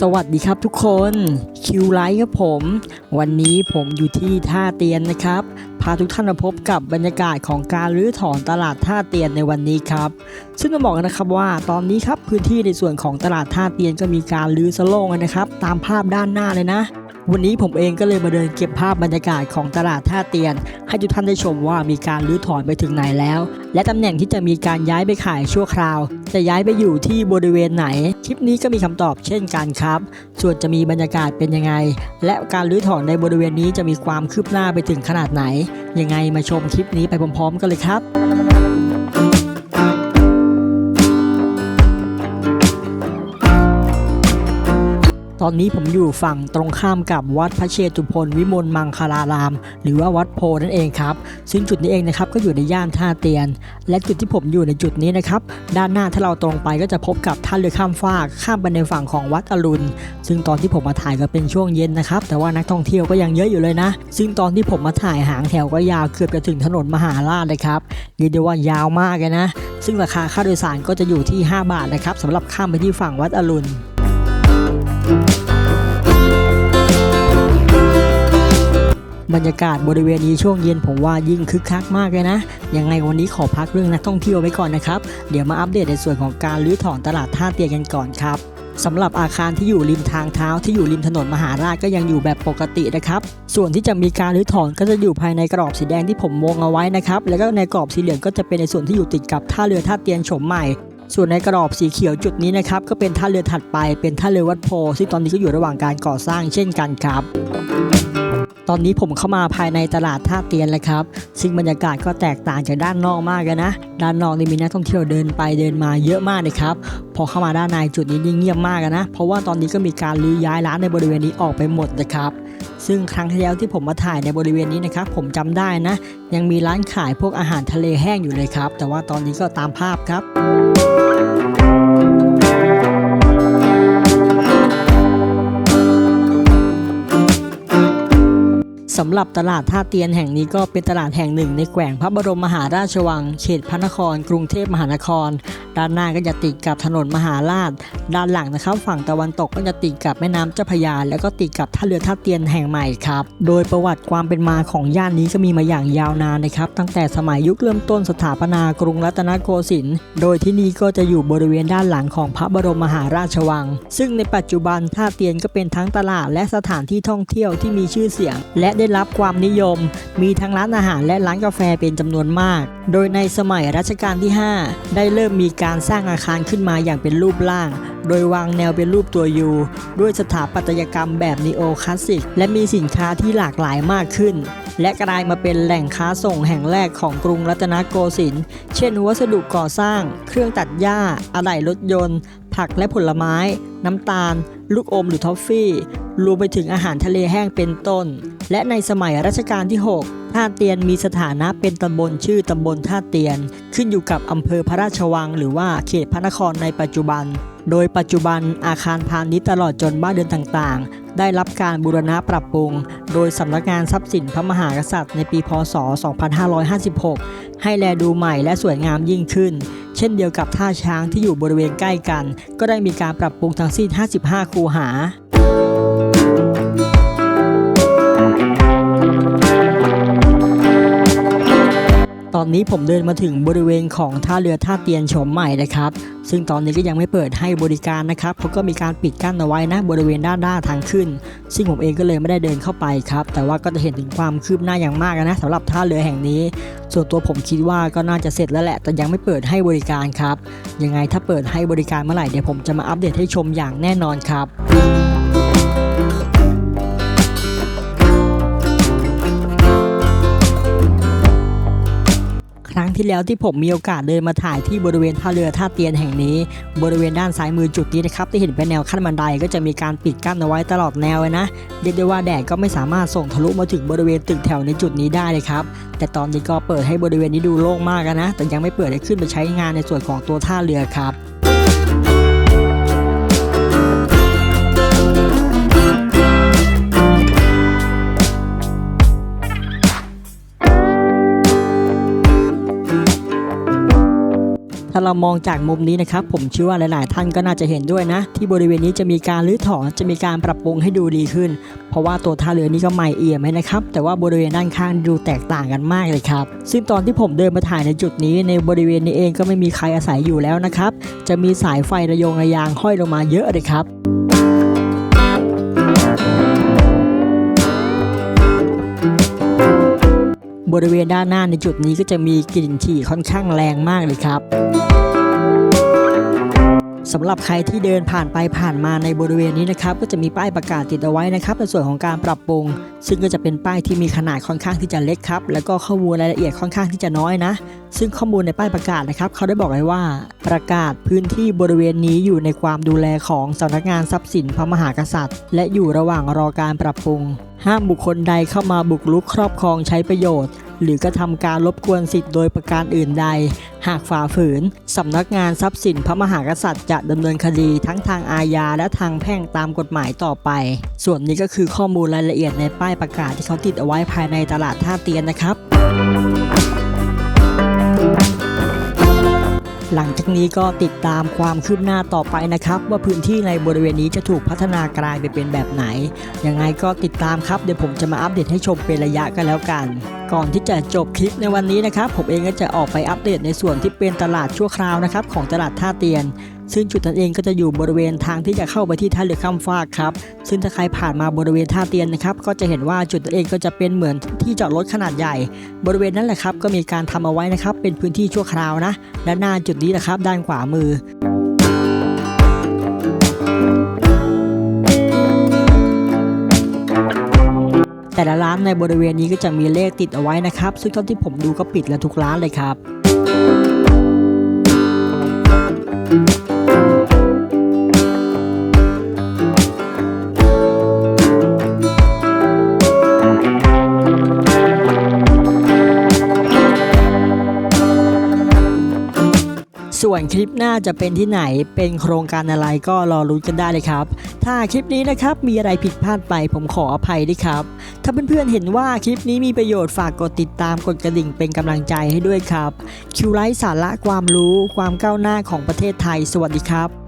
สวัสดีครับทุกคนคิวไลท์ครับผม วันนี้ผมอยู่ที่ท่าเตียนนะครับ พาทุกท่านมาพบกับบรรยากาศของการรื้อถอนตลาดท่าเตียนในวันนี้ครับ ซึ่งต้องบอกนะครับว่าตอนนี้ครับพื้นที่ในส่วนของตลาดท่าเตียนก็มีการรื้อสโลงนะครับ ตามภาพด้านหน้าเลยนะ วันนี้ผมเองก็เลยมาเดินเก็บภาพบรรยากาศของตลาดท่าเตียน ให้ทุกท่านได้ชมว่ามีการรื้อถอนไปถึงไหนแล้ว และตำแหน่งที่จะมีการย้ายไปขายชั่วคราว จะย้ายไปอยู่ที่บริเวณไหน คลิปนี้ก็มีคำตอบเช่นกันครับ ส่วนจะมีบรรยากาศเป็นยังไง และการรื้อถอนในบริเวณนี้จะมีความคืบหน้าไปถึงขนาดไหน ยังไงมาชมคลิปนี้ไปพร้อมๆ กันเลยครับ อนนี้ผมอยู่ฝั่งตรงข้ามกับวัดพระเชตุพนวิมลมังคลาราม หรือว่าวัดโพนั่นเองครับ ซึ่งจุดนี้เองนะครับก็อยู่ในย่านท่าเตียน และจุดที่ผมอยู่ในจุดนี้นะครับ ด้านหน้าถ้าเราตรงไปก็จะพบกับท่าเรือข้ามฟากข้ามไปในฝั่งของวัดอรุณ ซึ่งตอนที่ผมมาถ่ายก็เป็นช่วงเย็นนะครับ แต่ว่านักท่องเที่ยวก็ยังเยอะอยู่เลยนะ ซึ่งตอนที่ผมมาถ่ายหางแถวก็ยาวเกือบจะถึงถนนมหาราชเลยครับเรียกได้ว่ายาวมากเลยนะ ซึ่งราคาค่าโดยสารก็จะอยู่ที่ 5 บาทนะครับสำหรับข้ามไปที่ฝั่งวัดอรุณ บรรยากาศบริเวณนี้ช่วงเย็นผมว่ายิ่งคึกคักมากเลยนะ ยังไงวันนี้ขอพักเรื่องนักท่องเที่ยวไว้ก่อนนะครับ เดี๋ยวมาอัปเดตในส่วนของการรื้อถอนตลาดท่าเตียกันก่อนครับสำหรับอาคารที่อยู่ริมทางเท้าที่อยู่ริมถนนมหาราชก็ยังอยู่แบบปกตินะครับ ส่วนที่จะมีการรื้อถอนก็จะอยู่ภายในกรอบสีแดงที่ผมวงเอาไว้นะครับ แล้วก็ในกรอบสีเหลืองก็จะเป็นในส่วนที่อยู่ติดกับท่าเรือท่าเตียนโฉมใหม่ส่วนในกรอบสีเขียวจุดนี้นะครับก็เป็นท่าเรือถัดไปเป็นท่าเรือวัดโพซึ่งตอนนี้ก็อยู่ระหว่างการก่อสร้างเช่นกันครับ ตอนนี้ผมเข้ามาภายในตลาดท่าเตียนแล้วครับ ซึ่งบรรยากาศก็แตกต่างจากด้านนอกมากเลยนะ ด้านนอกนี่มีนักท่องเที่ยวเดินไปเดินมาเยอะมากเลยครับ พอเข้ามาด้านในจุดนี้ยิ่งเงียบมากนะ เพราะว่าตอนนี้ก็มีการรื้อย้ายร้านในบริเวณนี้ออกไปหมดนะครับ ซึ่งครั้งที่แล้วที่ผมมาถ่ายในบริเวณนี้นะครับ ผมจำได้นะ ยังมีร้านขายพวกอาหารทะเลแห้งอยู่เลยครับ แต่ว่าตอนนี้ก็ตามภาพครับ สำหรับตลาดท่าเตียนแห่งนี้ก็เป็นตลาดแห่งหนึ่งในแขวงพระบรมมหาราชวัง เขตพระนคร กรุงเทพมหานคร ด้านหน้าก็จะติดกับถนนมหาราช ด้านหลังนะครับ ฝั่งตะวันตกก็จะติดกับแม่น้ำเจ้าพยา แล้วก็ติดกับท่าเรือท่าเตียนแห่งใหม่ครับ โดยประวัติความเป็นมาของย่านนี้ก็มีมาอย่างยาวนานนะครับ ตั้งแต่สมัยยุคเริ่มต้นสถาปนากรุงรัตนโกสินทร์ โดยที่นี่ก็จะอยู่บริเวณด้านหลังของพระบรมมหาราชวัง ซึ่งในปัจจุบันท่าเตียนก็เป็นทั้งตลาดและสถานที่ท่องเที่ยวที่มีชื่อเสียง และได้รับความนิยม มีทั้งร้านอาหารและร้านกาแฟเป็นจำนวนมาก โดยในสมัยรัชกาลที่ 5 ได้เริ่มมีการสร้างอาคารขึ้นมาอย่างเป็นรูปร่าง โดยวางแนวเป็นรูปตัวยูด้วยสถาปัตยกรรมแบบนีโอคลาสสิก และมีสินค้าที่หลากหลายมากขึ้น และกลายมาเป็นแหล่งค้าส่งแห่งแรกของกรุงรัตนโกสินทร์ เช่น วัสดุก่อสร้าง เครื่องตัดหญ้า อะไหล่รถยนต์ผักและผลไม้ น้ำตาล ลูกอมหรือทอฟฟี่ รวมไปถึงอาหารทะเลแห้งเป็นต้น และในสมัยรัชกาลที่ 6 ท่าเตียนมีสถานะเป็นตำบลชื่อตำบลท่าเตียน ขึ้นอยู่กับอำเภอพระราชวัง หรือว่าเขตพระนครในปัจจุบัน โดยปัจจุบันอาคารพาณิชย์ตลอดจนบ้านเรือนต่างๆ ได้รับการบูรณะปรับปรุง โดยสำนักงานทรัพย์สินพระมหากษัตริย์ในปีพศ 2556 ให้แลดูใหม่และสวยงามยิ่งขึ้น เช่นเดียวกับท่าช้างที่อยู่บริเวณใกล้กัน ก็ได้มีการปรับปรุงทั้งสิ้น 55 คูหา อนนี้ผมเดินมาถึงบริเวณของท่าเรือท่าเตียนโฉมใหม่นะครับ ซึ่งตอนนี้ก็ยังไม่เปิดให้บริการนะครับเพราก็มีการปิดกั้นเอาไว้นะบริเวณด้านหน้าทางขึ้น ซึ่งผมเองก็เลยไม่ได้เดินเข้าไปครับ แต่ว่าก็จะเห็นถึงความคืบหน้าอย่างมากนะสำหรับท่าเรือแห่งนี้ ส่วนตัวผมคิดว่าก็น่าจะเสร็จแล้วแหละ แต่ยังไม่เปิดให้บริการครับ ยังไงถ้าเปิดให้บริการเมื่อไหร่เดี๋ยวผมจะมาอัปเดตให้ชมอย่างแน่นอนครับ รั้งที่แล้วที่ผมมีโอกาสเดินมาถ่ายที่บริเวณท่าเรือท่าเตียนแห่งนี้ บริเวณด้านซ้ายมือจุดนี้นะครับที่เห็นเป็นแนวขั้นบันไดก็จะมีการปิดกั้นเอาไว้ตลอดแนวเลยนะเรียกได้ว่าแดดก็ไม่สามารถส่งทะลุมาถึงบริเวณตึกแถวในจุดนี้ได้เลยครับแต่ตอนนี้ก็เปิดให้บริเวณนี้ดูโล่งมากนะ แต่ยังไม่เปิดให้ขึ้นไปใช้งานในส่วนของตัวท่าเรือครับ ถ้าเรามองจากมุมนี้นะครับ ผมเชื่อว่าหลาย ๆ ท่านก็น่าจะเห็นด้วยนะ ที่บริเวณนี้จะมีการรื้อถอนจะมีการปรับปรุงให้ดูดีขึ้น เพราะว่าตัวท่าเรือนี้ก็ใหม่เอี่ยมไหมนะครับ แต่ว่าบริเวณด้านข้างดูแตกต่างกันมากเลยครับ ซึ่งตอนที่ผมเดินมาถ่ายในจุดนี้ ในบริเวณนี้เองก็ไม่มีใครอาศัยอยู่แล้วนะครับ จะมีสายไฟระยงระยางห้อยลงมาเยอะเลยครับ บริเวณด้านหน้าในจุดนี้ก็จะมีกลิ่นฉี่ค่อนข้างแรงมากเลยครับสำหรับใครที่เดินผ่านไปผ่านมาในบริเวณนี้นะครับ ก็จะมีป้ายประกาศติดเอาไว้นะครับ ในส่วนของการปรับปรุง ซึ่งก็จะเป็นป้ายที่มีขนาดค่อนข้างที่จะเล็กครับ แล้วก็ข้อมูลรายละเอียดค่อนข้างที่จะน้อยนะ ซึ่งข้อมูลในป้ายประกาศนะครับเขาได้บอกไว้ว่า ประกาศพื้นที่บริเวณนี้อยู่ในความดูแลของสำนักงานทรัพย์สินพระมหากษัตริย์ และอยู่ระหว่างรอการปรับปรุงห้ามบุคคลใดเข้ามาบุกรุกครอบครองใช้ประโยชน์ หรือกระทำการรบกวนสิทธิ์โดยประการอื่นใด หากฝ่าฝืนสำนักงานทรัพย์สินพระมหากษัตริย์จะดำเนินคดีทั้งทางอาญาและทางแพ่งตามกฎหมายต่อไป ส่วนนี้ก็คือข้อมูลรายละเอียดในป้ายประกาศที่เขาติดเอาไว้ภายในตลาดท่าเตียนนะครับ หลังจากนี้ก็ติดตามความคืบหน้าต่อไปนะครับ ว่าพื้นที่ในบริเวณนี้จะถูกพัฒนากลายไปเป็นแบบไหน ยังไงก็ติดตามครับเดี๋ยวผมจะมาอัปเดตให้ชมเป็นระยะกันแล้วกัน ก่อนที่จะจบคลิปในวันนี้นะครับ ผมเองก็จะออกไปอัปเดตในส่วนที่เป็นตลาดชั่วคราวนะครับของตลาดท่าเตียน ซึ่งจุดนั้นเองก็จะอยู่บริเวณทางที่จะเข้าไปที่ท่าเรือข้ามฟากครับ ซึ่งถ้าใครผ่านมาบริเวณท่าเตียนนะครับ ก็จะเห็นว่าจุดนั้นเองก็จะเป็นเหมือนที่จอดรถขนาดใหญ่ บริเวณนั้นแหละครับก็มีการทำเอาไว้นะครับ เป็นพื้นที่ชั่วคราวนะ ด้านหน้าจุดนี้นะครับ ด้านขวามือแต่ละร้านในบริเวณนี้ก็จะมีเลขติดเอาไว้นะครับ ซึ่งเท่าที่ผมดูก็ปิดแล้วทุกร้านเลยครับ ส่วนคลิปหน้าจะเป็นที่ไหนเป็นโครงการอะไรก็รอรู้กันได้เลยครับ ถ้าคลิปนี้นะครับมีอะไรผิดพลาดไปผมขออภัยด้วยครับ ถ้าเพื่อนๆเห็นว่าคลิปนี้มีประโยชน์ฝากกดติดตามกดกระดิ่งเป็นกำลังใจให้ด้วยครับคิวไลท์สาระความรู้ความก้าวหน้าของประเทศไทยสวัสดีครับ